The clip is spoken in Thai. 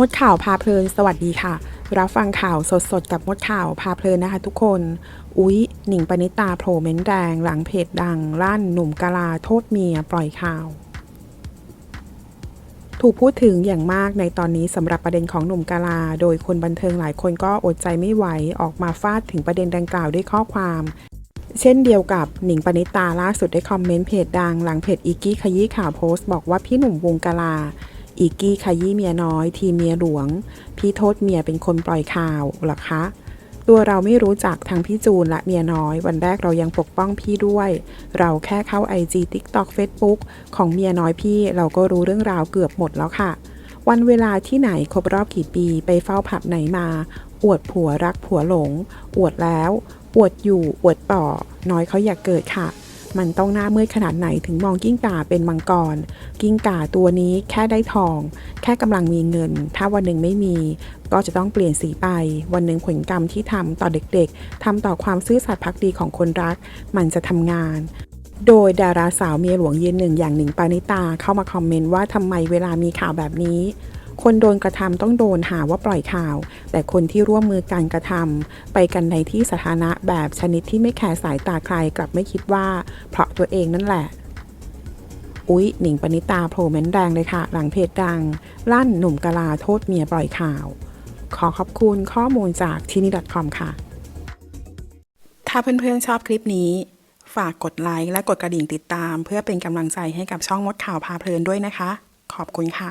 มดข่าวพาเพลินสวัสดีค่ะ รับฟังข่าวสดๆ กับมดข่าวพาเพลินนะคะทุกคน อุ๊ย หนิงปณิตาโผล่เม้นแดงหลังเพจดังลั่นหนุ่มกาลาโทษเมียปล่อยข่าว ถูกพูดถึงอย่างมากในตอนนี้สำหรับประเด็นของหนุ่มกาลา โดยคนบันเทิงหลายคนก็อดใจไม่ไหวออกมาฟาดถึงประเด็นดังกล่าวด้วยข้อความ เช่นเดียวกับหนิงปณิตาล่าสุดได้คอมเมนต์เพจดังหลังเพจอีกกี้ขยี้ข่าวโพสต์บอกว่าพี่หนุ่มวงกาลา อีกกี้ขยี้เมียน้อย ทีเมียหลวง พี่โทษเมียเป็นคนปล่อยข่าวหรอคะ ตัวเราไม่รู้จักทางพี่จูนและเมียน้อย วันแรกเรายังปกป้องพี่ด้วย เราแค่เข้า IG TikTok Facebook ของเมียน้อยพี่เราก็รู้เรื่องราวเกือบหมดแล้วค่ะ วันเวลาที่ไหนครบรอบกี่ปีไปเฝ้าผับไหนมา อวดผัวรักผัวหลง อวดแล้ว อวดอยู่อวดต่อ น้อยเขาอยากเกิดค่ะมันต้องหน้ามืดขนาดไหนถึงมองกิ้งก่าเป็นมังกร กิ้งก่าตัวนี้แค่ได้ทอง แค่กำลังมีเงิน ถ้าวันหนึ่งไม่มี ก็จะต้องเปลี่ยนสีไป วันหนึ่งผลกรรมที่ทำต่อเด็กๆทำต่อความซื่อสัตย์พักดีของคนรัก มันจะทำงาน โดยดาราสาวเมียหลวงยืนหนึ่งอย่างหนิงปานิตาเข้ามาคอมเมนต์ว่าทำไมเวลามีข่าวแบบนี้คนโดนกระทำต้องโดนหาว่าปล่อยข่าว แต่คนที่ร่วมมือการกระทำไปกันในที่สาธารณะแบบชนิดที่ไม่แคร์สายตาใครกลับไม่คิดว่า เพราะตัวเองนั่นแหละ อุ๊ย หนิงปณิตาโผล่เม้นแรงเลยค่ะ หลังเพจดัง ลั่นหนุ่มกะลาโทษเมียปล่อยข่าว ขอขอบคุณข้อมูลจากที่นี่ .com ค่ะ ถ้าเพื่อนๆชอบคลิปนี้ ฝากกดไลค์และกดกระดิ่งติดตาม เพื่อเป็นกำลังใจให้กับช่องมดข่าวพาเพลินด้วยนะคะ ขอบคุณค่ะ